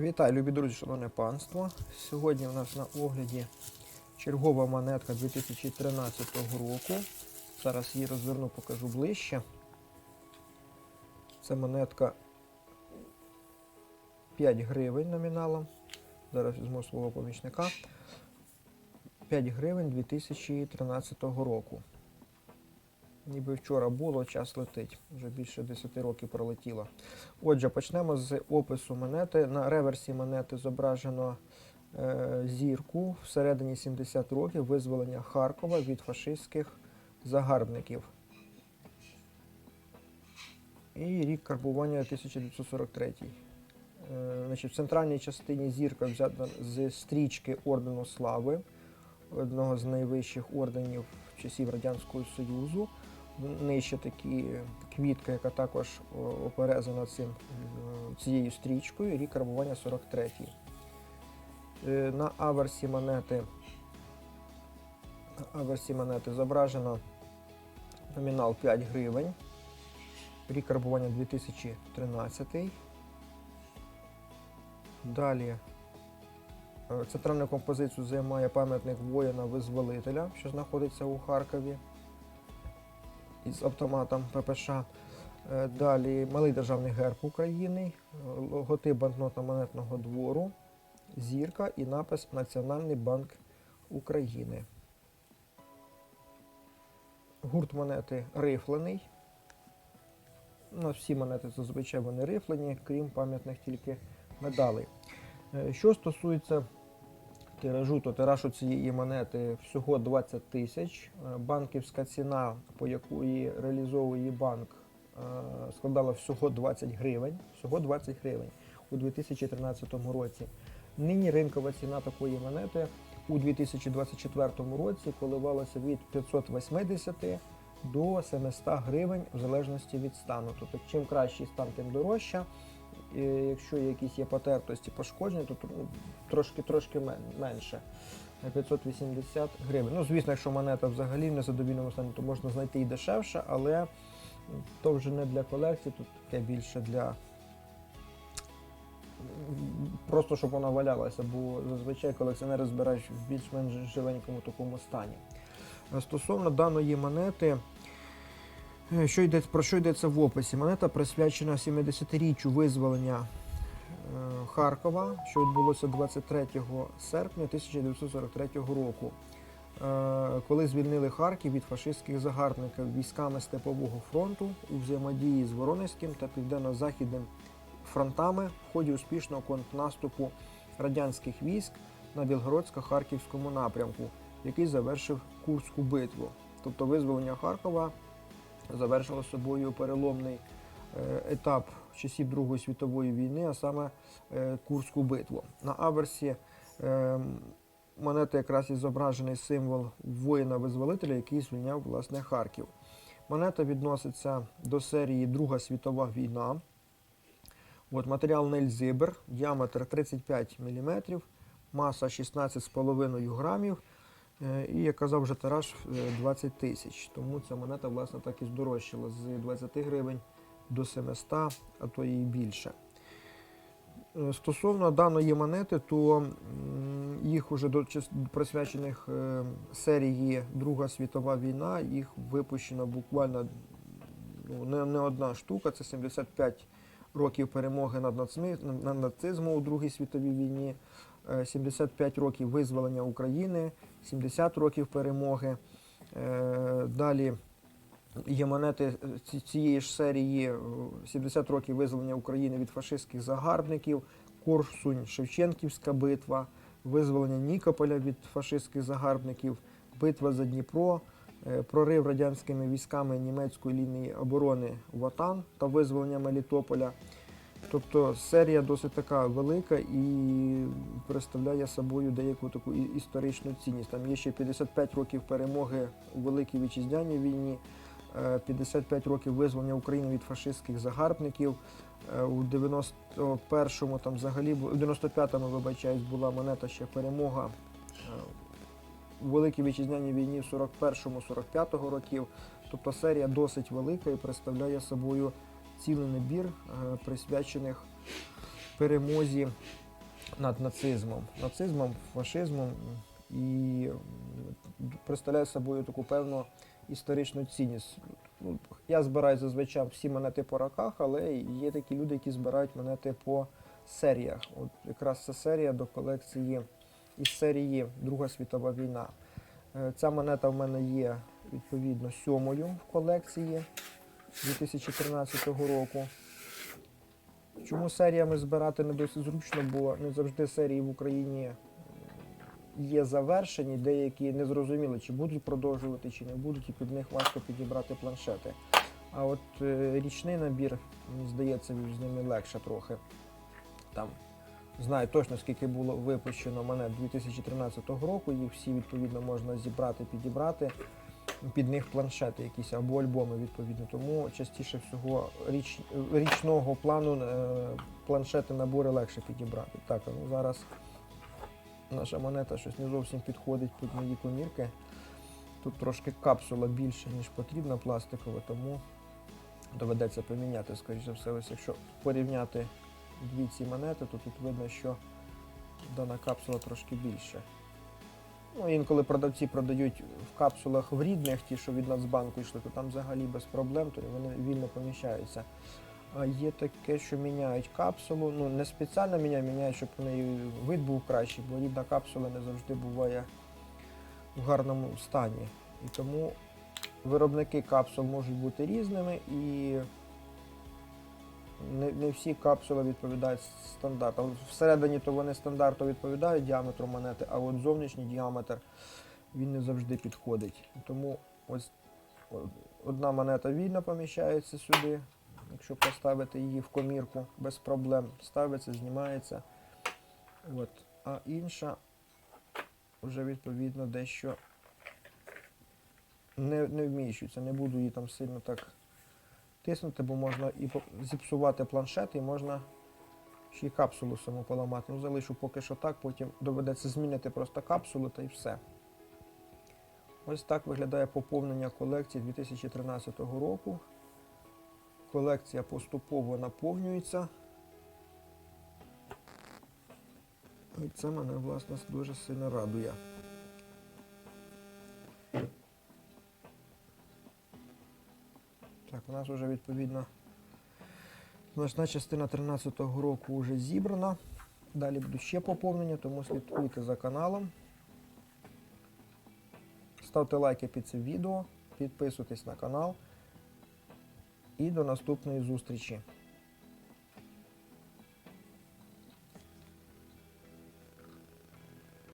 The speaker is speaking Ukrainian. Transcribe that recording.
Вітаю, любі друзі, шановне панство. Сьогодні у нас на огляді чергова монетка 2013 року. Зараз її розверну, покажу ближче. Це монетка 5 гривень номіналом. Зараз візьму свого помічника. 5 гривень 2013 року. Ніби вчора було, час летить. Вже більше 10 років пролетіло. Отже, почнемо з опису монети. На реверсі монети зображено е, зірку всередині 70 років визволення Харкова від фашистських загарбників. І рік карбування 1943. Е, значить, в центральній частині зірка взята з стрічки Ордену Слави, одного з найвищих орденів часів Радянського Союзу. Нижче такі квітка, яка також оперезана цим, е, цією стрічкою, рік карбування 43. Е, На аверсі монети, на аверсі монети зображено номінал 5 гривень, рік карбування 2013. Далі е, центральну композицію займає пам'ятник воїна-визволителя, що знаходиться у Харкові із автоматом ППШ. Е, Далі малий державний герб України, логотип банкнотно-монетного двору, зірка і напис Національний банк України. Гурт монети рифлений. Ну, всі монети зазвичай вони рифлені, крім пам'ятних тільки медалей. Е, Що стосується тиражу, то тираж цієї монети всього 20 тисяч. Е, Банківська ціна, по якої реалізовує банк, е, складала всього 20 гривень. Всього 20 гривень у 2013 році. Нині ринкова ціна такої монети у 2024 році коливалася від 580 до 700 гривень в залежності від стану. Тобто, чим кращий стан, тим дорожча. Якщо якісь є потертості пошкодження, то ну, трошки трошки менше. 580 гривень. Ну, звісно, якщо монета взагалі в незадовільному стані, то можна знайти і дешевше, але то вже не для колекції, тут таке більше для просто щоб вона валялася, бо зазвичай колекціонери збирають в більш-менш живенькому такому стані. Стосовно даної монети, що йде, про що йдеться в описі? Монета присвячена 70-річчю визволення е, Харкова, що відбулося 23 серпня 1943 року, е, коли звільнили Харків від фашистських загарбників військами Степового фронту у взаємодії з Воронезьким та Південно-Західним фронтами в ході успішного контрнаступу радянських військ на Білгородсько-Харківському напрямку, який завершив Курську битву. Тобто визволення Харкова завершило собою переломний е, етап часів Другої світової війни, а саме е, Курську битву. На аверсі е, монети якраз і зображений символ воїна-визволителя, який звільняв власне Харків. Монета відноситься до серії Друга світова війна. От, матеріал Нельзибер, діаметр 35 мм, маса 16,5 грамів. Е, І, як казав вже тираж, е, 20 тисяч. Тому ця монета, власне, так і здорожчала з 20 гривень до 700, а то і більше. Е, Стосовно даної монети, то їх уже до присвячених е, серії Друга світова війна, їх випущено буквально ну, не, не одна штука, це 75 років перемоги над, нацизмом, у Другій світовій війні, е, 75 років визволення України, 70 років перемоги. Е, Далі є монети цієї ж серії е, 70 років визволення України від фашистських загарбників, Корсунь, Шевченківська битва, визволення Нікополя від фашистських загарбників, битва за Дніпро, е, прорив радянськими військами німецької лінії оборони Ватан та визволення Мелітополя. Тобто серія досить така велика і представляє собою деяку таку історичну цінність. Там є ще 55 років перемоги у Великій Вітчизняній війні, е, 55 років визволення України від фашистських загарбників. Е, У 91-му там взагалі у 95-му, вибачаюсь, була монета ще перемога е, у Великій Вітчизняній війні 41-45 років. Тобто серія досить велика і представляє собою цілий набір, е, присвячених перемозі над нацизмом, нацизмом, фашизмом і представляє собою таку певну історичну цінність. Ну, я збираю зазвичай всі монети по роках, але є такі люди, які збирають монети по серіях. От якраз ця серія до колекції із серії Друга світова війна. Е, Ця монета в мене є відповідно сьомою в колекції 2013 року. Чому серіями збирати не досить зручно, бо не завжди серії в Україні є завершені, деякі не зрозуміли, чи будуть продовжувати, чи не будуть, і під них важко підібрати планшети. А от е, річний набір, мені здається, з ними легше трохи. Там знаю точно, скільки було випущено монет 2013 року, їх всі відповідно можна зібрати, підібрати. Під них планшети якісь або альбоми відповідно. Тому частіше всього річ, річного плану е, планшети набори легше підібрати. Так, ну зараз наша монета щось не зовсім підходить під мої комірки. Тут трошки капсула більше, ніж потрібна пластикова, тому доведеться поміняти, скоріш за все, ось якщо порівняти дві ці монети, то тут видно, що дана капсула трошки більше. Ну, інколи продавці продають в капсулах в рідних, ті, що від Нацбанку йшли, то там взагалі без проблем, то вони вільно поміщаються. А є таке, що міняють капсулу, ну не спеціально міняють, міняють, щоб у неї вид був кращий, бо рідна капсула не завжди буває в гарному стані. І тому виробники капсул можуть бути різними і не, не всі капсули відповідають стандарту. Всередині то вони стандарту відповідають діаметру монети, а от зовнішній діаметр він не завжди підходить. Тому ось одна монета вільно поміщається сюди, якщо поставити її в комірку без проблем, ставиться, знімається. От. А інша вже відповідно дещо не, не вміщується. Не буду її там сильно так тиснути, бо можна і зіпсувати планшет, і можна ще й капсулу саму поламати. Ну, залишу поки що так, потім доведеться змінити просто капсулу та й все. Ось так виглядає поповнення колекції 2013 року. Колекція поступово наповнюється. І це мене, власне, дуже сильно радує. У нас вже відповідно значна частина 13-го року вже зібрана. Далі будуть ще поповнення, тому слідкуйте за каналом. Ставте лайки під цим відео, підписуйтесь на канал. І до наступної зустрічі.